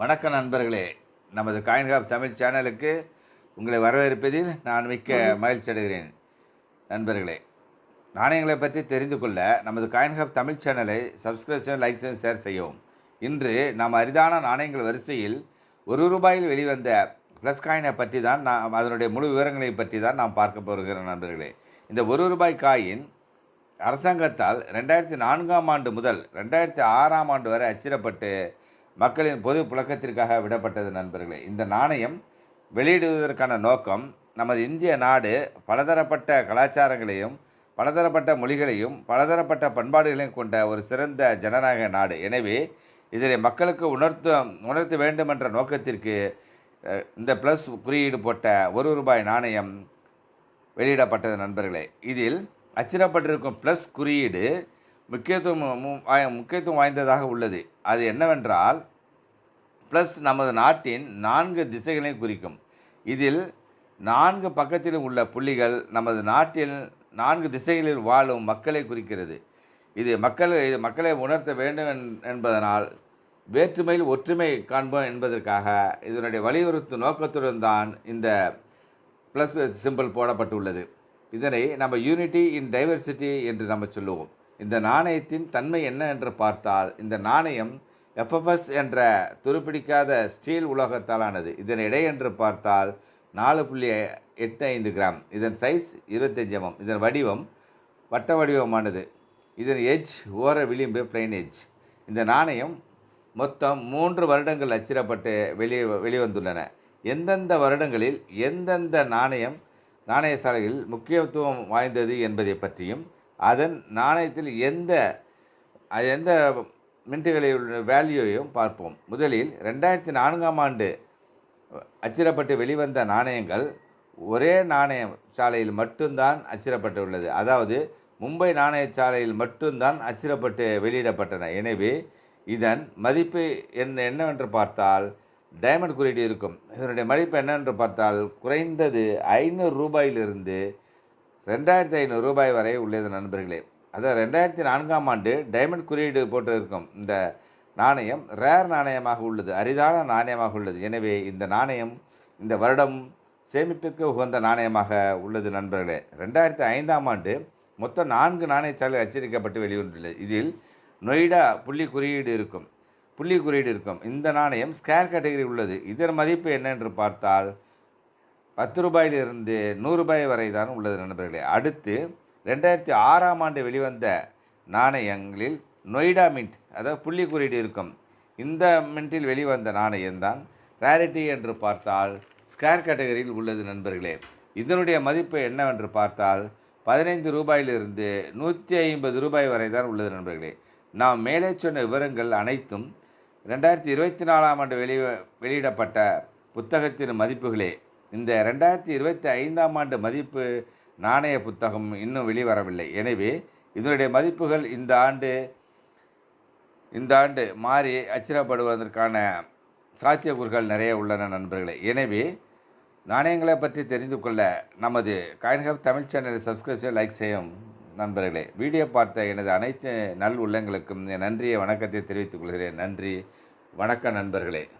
வணக்கம் நண்பர்களே. நமது காயின்காப் தமிழ் சேனலுக்கு உங்களை வரவேற்பதில் நான் மிக்க மகிழ்ச்சி அடைகிறேன். நண்பர்களே நாணயங்களை பற்றி தெரிந்து கொள்ள நமது காயின்காப் தமிழ் சேனலை சப்ஸ்கிரிப்ஷன் லைக் செய்ய ஷேர் செய்யவும். இன்று நாம் அரிதான நாணயங்கள் வரிசையில் ஒரு ரூபாயில் வெளிவந்த ப்ளஸ் காயினை பற்றி தான் நாம் அதனுடைய முழு விவரங்களை பற்றி தான் நாம் பார்க்க போகிறேன் நண்பர்களே. இந்த ஒரு ரூபாய் காயின் அரசாங்கத்தால் ரெண்டாயிரத்தி நான்காம் ஆண்டு முதல் ரெண்டாயிரத்தி ஆறாம் ஆண்டு வரை அச்சிடப்பட்டு மக்களின் பொது புழக்கத்திற்காக விடப்பட்டது நண்பர்களே இந்த நாணயம் வெளியிடுவதற்கான நோக்கம் நமது இந்திய நாடு பலதரப்பட்ட கலாச்சாரங்களையும் பலதரப்பட்ட மொழிகளையும் பலதரப்பட்ட பண்பாடுகளையும் கொண்ட ஒரு சிறந்த ஜனநாயக நாடு. எனவே இதில் மக்களுக்கு உணர்த்த உணர்த்த வேண்டும் என்ற நோக்கத்திற்கு இந்த ப்ளஸ் குறியீடு போட்ட ஒரு ரூபாய் நாணயம் வெளியிடப்பட்டது நண்பர்களே. இதில் அச்சிடப்பட்டிருக்கும் ப்ளஸ் குறியீடு முக்கியத்துவம் மு- வாய்- முக்கியத்துவம் வாய்ந்ததாக உள்ளது. அது என்னவென்றால் ப்ளஸ் நமது நாட்டின் நான்கு திசைகளையும் குறிக்கும். இதில் நான்கு பக்கத்திலும் உள்ள புள்ளிகள் நமது நாட்டில் நான்கு திசைகளில் வாழும் மக்களை குறிக்கிறது. இது மக்கள் இது மக்களை உணர்த்த வேண்டும் என்பதனால் வேற்றுமையில் ஒற்றுமை காண்போம் என்பதற்காக இதனுடைய வலியுறுத்தும் நோக்கத்துடன் தான் இந்த ப்ளஸ் சிம்பிள் போடப்பட்டுள்ளது. இதனை நம்ம யூனிட்டி இன் டைவர்சிட்டி என்று நம்ம சொல்லுவோம். இந்த நாணயத்தின் தன்மை என்ன என்று பார்த்தால் இந்த நாணயம் எஃப்எஃப்எஸ் என்ற துருப்பிடிக்காத ஸ்டீல் உலோகத்தாலானது. இதன் எடை என்று பார்த்தால் நாலு புள்ளி எட்டு ஐந்து கிராம். இதன் சைஸ் இருபத்தஞ்சு எம்எம். இதன் வடிவம் வட்ட வடிவமானது. இதன் எஜ் ஓர விளிம்பு பிளைன் எஜ் இந்த நாணயம் மொத்தம் மூன்று வருடங்கள் அச்சிடப்பட்டு வெளியே வெளிவந்துள்ளன. எந்தெந்த வருடங்களில் எந்தெந்த நாணயம் நாணய சாலையில் முக்கியத்துவம் வாய்ந்தது என்பதை பற்றியும் அதன் நாணயத்தில் எந்த அது எந்த மின்ட்டுகளில் வேல்யூவையும் பார்ப்போம். முதலில் ரெண்டாயிரத்தி நான்காம் ஆண்டு அச்சிடப்பட்டு வெளிவந்த நாணயங்கள் ஒரே நாணய சாலையில் மட்டும்தான் அச்சிடப்பட்டுள்ளது. அதாவது மும்பை நாணய சாலையில் மட்டும்தான் அச்சிடப்பட்டு வெளியிடப்பட்டன. எனவே இதன் மதிப்பு என்ன என்னவென்று பார்த்தால் டைமண்ட் குறியீடு இருக்கும். இதனுடைய மதிப்பு என்னவென்று பார்த்தால் குறைந்தது ஐநூறு ரூபாயிலிருந்து ரெண்டாயிரத்தி ஐநூறு ரூபாய் வரை உள்ளது நண்பர்களே. அதாவது ரெண்டாயிரத்தி நான்காம் ஆண்டு டைமண்ட் குறியீடு போட்டு இருக்கும் இந்த நாணயம் ரேர் நாணயமாக உள்ளது அரிதான நாணயமாக உள்ளது. எனவே இந்த நாணயம் இந்த வருடம் சேமிப்புக்கு உகந்த நாணயமாக உள்ளது நண்பர்களே. ரெண்டாயிரத்தி ஐந்தாம் ஆண்டு மொத்தம் நான்கு நாணயச்சாலை அச்சரிக்கப்பட்டு வெளிவந்துள்ளது. இதில் நொய்டா புள்ளி குறியீடு இருக்கும் புள்ளி குறியீடு இருக்கும். இந்த நாணயம் ஸ்கேர் கேட்டகரி உள்ளது. இதன் மதிப்பு என்னென்று பார்த்தால் பத்து ரூபாயிலிருந்து நூறுபாய் வரை தான் உள்ளது நண்பர்களே. அடுத்து ரெண்டாயிரத்தி ஆறாம் ஆண்டு வெளிவந்த நாணயங்களில் நொய்டா மின்ட் அதாவது புள்ளி குறியீடு இருக்கும். இந்த மின்ட்டில் வெளிவந்த நாணயம்தான் ரேரிட்டி என்று பார்த்தால் ஸ்கேர் கேட்டகரியில் உள்ளது நண்பர்களே. இதனுடைய மதிப்பு என்னவென்று பார்த்தால் பதினைந்து ரூபாயிலிருந்து நூற்றி ஐம்பது ரூபாய் வரை தான் உள்ளது நண்பர்களே. நாம் மேலே சொன்ன விவரங்கள் அனைத்தும் ரெண்டாயிரத்தி இருபத்தி நாலாம் ஆண்டு வெளி வெளியிடப்பட்ட புத்தகத்தின் மதிப்புகளே. இந்த ரெண்டாயிரத்தி இருபத்தி ஐந்தாம் ஆண்டு மதிப்பு நாணய புத்தகம் இன்னும் வெளிவரவில்லை. எனவே இதனுடைய மதிப்புகள் இந்த ஆண்டு இந்த ஆண்டு மாறி அச்சிடப்படுவதற்கான சாத்தியக்கூறுகள் நிறைய உள்ளன நண்பர்களே. எனவே நாணயங்களை பற்றி தெரிந்து கொள்ள நமது காயின்ஹப் தமிழ் சேனலை சப்ஸ்கிரைப் செய்ய லைக் செய்யும் நண்பர்களே. வீடியோ பார்த்த எனது அனைத்து நல் உள்ளங்களுக்கும் நன்றியை வணக்கத்தை தெரிவித்துக் கொள்கிறேன். நன்றி. வணக்கம் நண்பர்களே.